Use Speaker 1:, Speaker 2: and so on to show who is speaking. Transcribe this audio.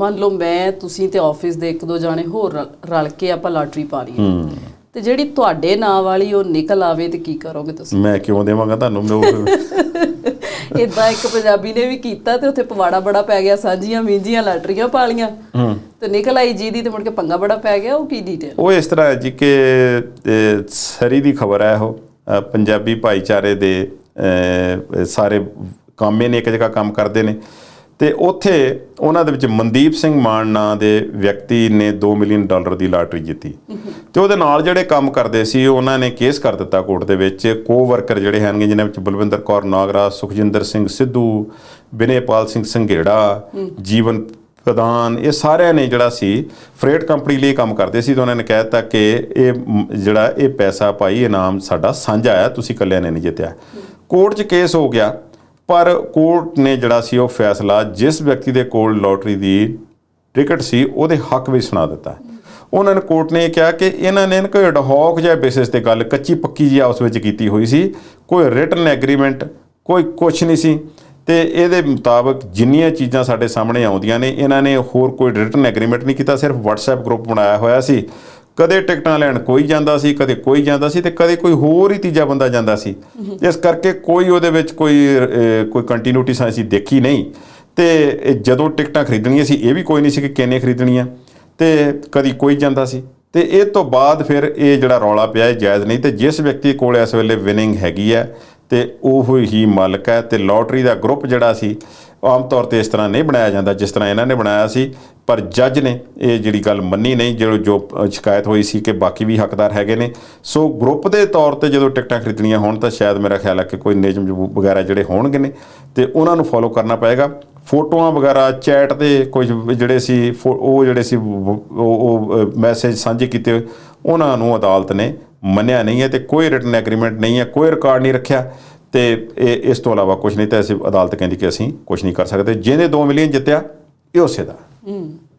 Speaker 1: ਮੰਨ ਲਓ ਮੈਂ ਤੁਸੀਂ ਤੇ ਆਫਿਸ ਦੇ ਇੱਕ ਦੋ ਜਾਣੇ ਹੋਰ ਰਲ- ਕੇ ਆਪਾਂ ਲਾਟਰੀ ਪਾ ਲਈਏ। ਤੇ ਜਿਹੜੀ ਤੁਹਾਡੇ ਨਾਂ ਵਾਲੀ ਉਹ ਨਿਕਲ ਆਵੇ ਤੇ ਕੀ ਕਰੋਗੇ ਤੁਸੀਂ?
Speaker 2: ਮੈਂ ਕਿਉਂ ਦੇਵਾਂਗਾ ਤੁਹਾਨੂੰ? ਮੈਂ ਉਹ-
Speaker 1: ਇਦਾਂ ਇੱਕ ਪੰਜਾਬੀ ਨੇ ਵੀ ਕੀਤਾ ਤੇ ਉੱਥੇ ਪਵਾੜਾ ਬੜਾ ਪੈ ਗਿਆ ਸਾਂਝੀਆਂ ਮੀਂਜੀਆਂ ਲਾਟਰੀਆਂ ਪਾ ਲੀਆਂ ਤੇ ਨਿਕਲ ਆਈ ਜੀ ਦੀ ਤੇ ਮੁੜ ਕੇ ਪੰਗਾ ਬੜਾ ਪੈ ਗਿਆ ਉਹ ਕੀ ਡੀਟੇਲ
Speaker 2: ਉਹ ਇਸ ਤਰ੍ਹਾਂ ਹੈ ਜੀ ਕਿ ਸਰੀ ਦੀ ਖਬਰ ਹੈ ਉਹ ਪੰਜਾਬੀ ਭਾਈਚਾਰੇ ਦੇ ਸਾਰੇ ਕਾਮੇ ਨੇ ਇੱਕ ਜਗ੍ਹਾ ਕੰਮ ਕਰਦੇ ਨੇ। ਤੇ ਉੱਥੇ ਉਹਨਾਂ ਦੇ ਵਿੱਚ ਮਨਦੀਪ ਸਿੰਘ ਮਾਨ ਨਾਂ ਦੇ ਵਿਅਕਤੀ ਨੇ 2 ਮਿਲੀਅਨ ਡਾਲਰ ਦੀ ਲਾਟਰੀ ਜਿੱਤੀ। ਤੇ ਉਹਦੇ ਨਾਲ ਜਿਹੜੇ ਕੰਮ ਕਰਦੇ ਸੀ, ਉਹਨਾਂ ਨੇ ਕੇਸ ਕਰ ਦਿੱਤਾ ਕੋਰਟ ਦੇ ਵਿੱਚ। ਕੋ ਵਰਕਰ ਜਿਹੜੇ ਹਨਗੇ ਜਿਨ੍ਹਾਂ ਵਿੱਚ ਬਲਵਿੰਦਰ ਕੌਰ ਨਾਗਰਾ, ਸੁਖਜਿੰਦਰ ਸਿੰਘ ਸਿੱਧੂ, ਬਿਨੇਪਾਲ ਸਿੰਘ ਸੰਘੇੜਾ, ਜੀਵਨ ਪ੍ਰਧਾਨ, ਇਹ ਸਾਰਿਆਂ ਨੇ ਜਿਹੜਾ ਸੀ, ਫਰੇਟ ਕੰਪਨੀ ਲਈ ਕੰਮ ਕਰਦੇ ਸੀ। ਤੇ ਉਹਨਾਂ ਨੇ ਕਹਿ ਦਿੱਤਾ ਕਿ ਇਹ ਜਿਹੜਾ ਇਹ ਪੈਸਾ ਭਾਈ ਇਨਾਮ ਸਾਡਾ ਸਾਂਝਾ ਆ, ਤੁਸੀਂ ਇਕੱਲਿਆਂ ਨੇ ਨਹੀਂ ਜਿੱਤਿਆ। ਕੋਰਟ 'ਚ ਕੇਸ ਹੋ ਗਿਆ। ਪਰ ਕੋਰਟ ਨੇ ਜਿਹੜਾ ਸੀ ਉਹ ਫੈਸਲਾ ਜਿਸ ਵਿਅਕਤੀ ਦੇ ਕੋਲ ਲੋਟਰੀ ਦੀ ਟਿਕਟ ਸੀ, ਉਹਦੇ ਹੱਕ ਵਿੱਚ ਸੁਣਾ ਦਿੱਤਾ। ਉਹਨਾਂ ਨੇ ਕੋਰਟ ਨੇ ਇਹ ਕਿਹਾ ਕਿ ਇਹਨਾਂ ਨੇ ਨਾ ਕੋਈ ਐਡਹੌਕ ਜਿਹਾ ਬੇਸਿਸ ਤੇ ਗੱਲ ਕੱਚੀ ਪੱਕੀ ਜੀ ਆਪਸ ਵਿੱਚ ਕੀਤੀ ਹੋਈ ਸੀ, ਕੋਈ ਰਿਟਨ ਐਗਰੀਮੈਂਟ ਕੋਈ ਕੁਛ ਨਹੀਂ ਸੀ। ਤੇ ਇਹਦੇ ਮੁਤਾਬਕ ਜਿੰਨੀਆਂ ਚੀਜ਼ਾਂ ਸਾਡੇ ਸਾਹਮਣੇ ਆਉਂਦੀਆਂ ਨੇ, ਇਹਨਾਂ ਨੇ ਹੋਰ ਕੋਈ ਰਿਟਨ ਐਗਰੀਮੈਂਟ ਨਹੀਂ ਕੀਤਾ, ਸਿਰਫ WhatsApp ਗਰੁੱਪ ਬਣਾਇਆ ਹੋਇਆ ਸੀ। ਕਦੇ ਟਿਕਟਾਂ ਲੈਣ ਕੋਈ ਜਾਂਦਾ ਸੀ, ਕਦੇ ਕੋਈ ਜਾਂਦਾ ਸੀ ਤੇ ਕਦੇ ਕੋਈ ਹੋਰ ਹੀ ਤੀਜਾ ਬੰਦਾ ਜਾਂਦਾ ਸੀ। ਇਸ ਕਰਕੇ ਕੋਈ ਉਹਦੇ ਵਿੱਚ ਕੋਈ ਕੋਈ ਕੰਟੀਨਿਊਟੀ ਅਸੀਂ ਦੇਖੀ ਨਹੀਂ। ਤੇ ਜਦੋਂ ਟਿਕਟਾਂ ਖਰੀਦਣੀਆਂ ਸੀ, ਇਹ ਵੀ ਕੋਈ ਨਹੀਂ ਸੀ ਕਿ ਕਿੰਨੇ ਖਰੀਦਣੀਆਂ। ਤੇ ਕਦੀ ਕੋਈ ਜਾਂਦਾ ਸੀ। ਤੇ ਇਹ ਤੋਂ ਬਾਅਦ ਫਿਰ ਇਹ ਜਿਹੜਾ ਰੌਲਾ ਪਿਆ, ਇਹ ਜਾਇਜ਼ ਨਹੀਂ। ਤੇ ਜਿਸ ਵਿਅਕਤੀ ਕੋਲ ਇਸ ਵੇਲੇ ਵਿਨਿੰਗ ਹੈਗੀ ਹੈ ਤੇ ਉਹ ਹੀ ਮਾਲਕ ਹੈ ਤੇ ਲੋਟਰੀ ਦਾ ਗਰੁੱਪ ਜਿਹੜਾ ਸੀ ਆਮ ਤੌਰ ਤੇ ਇਸ ਤਰ੍ਹਾਂ ਨਹੀਂ ਬਣਾਇਆ ਜਾਂਦਾ ਜਿਸ ਤਰ੍ਹਾਂ ਇਹਨਾਂ ਨੇ ਬਣਾਇਆ ਸੀ ਪਰ ਜੱਜ ਨੇ ਇਹ ਜਿਹੜੀ ਗੱਲ ਮੰਨੀ ਨਹੀਂ ਜਿਹੜਾ ਜੋ ਸ਼ਿਕਾਇਤ ਹੋਈ ਸੀ ਕਿ ਬਾਕੀ ਵੀ ਹੱਕਦਾਰ ਹੈਗੇ ਨੇ। ਸੋ ਗਰੁੱਪ ਦੇ ਤੌਰ ਤੇ ਜਦੋਂ ਟਿਕਟਾਂ ਖਰੀਦਣੀਆਂ ਹੋਣ ਤਾਂ ਸ਼ਾਇਦ ਮੇਰਾ ਖਿਆਲ ਹੈ ਕਿ ਕੋਈ ਨਿਯਮ ਵਗੈਰਾ ਜਿਹੜੇ ਹੋਣਗੇ ਨੇ ਤੇ ਉਹਨਾਂ ਨੂੰ ਫੋਲੋ ਕਰਨਾ ਪਏਗਾ। ਫੋਟੋਆਂ ਵਗੈਰਾ ਚੈਟ ਤੇ ਕੁਝ ਜਿਹੜੇ ਸੀ ਫੋ- ਉਹ ਜਿਹੜੇ ਸੀ ਉਹ- ਉਹ ਮੈਸੇਜ ਸਾਂਝੇ ਕੀਤੇ ਹੋਏ, ਉਹਨਾਂ ਨੂੰ ਅਦਾਲਤ ਨੇ ਮੰਨਿਆ ਨਹੀਂ ਹੈ ਤੇ ਕੋਈ ਰਿਟਨ ਐਗਰੀਮੈਂਟ ਨਹੀਂ ਹੈ, ਕੋਈ ਰਿਕਾਰਡ ਨਹੀਂ ਰੱਖਿਆ ਤੇ ਇਹ, ਇਸ ਤੋਂ ਇਲਾਵਾ ਕੁਝ ਨਹੀਂ ਤਾਂ ਅਸੀਂ ਅਦਾਲਤ ਕਹਿੰਦੀ ਕਿ ਅਸੀਂ ਕੁਝ ਨਹੀਂ ਕਰ ਸਕਦੇ ਜਿਹਨੇ 2 ਮਿਲੀਅਨ ਜਿੱਤਿਆ, ਇਹ ਉਸੇ ਦਾ।
Speaker 1: ਹੂੰ।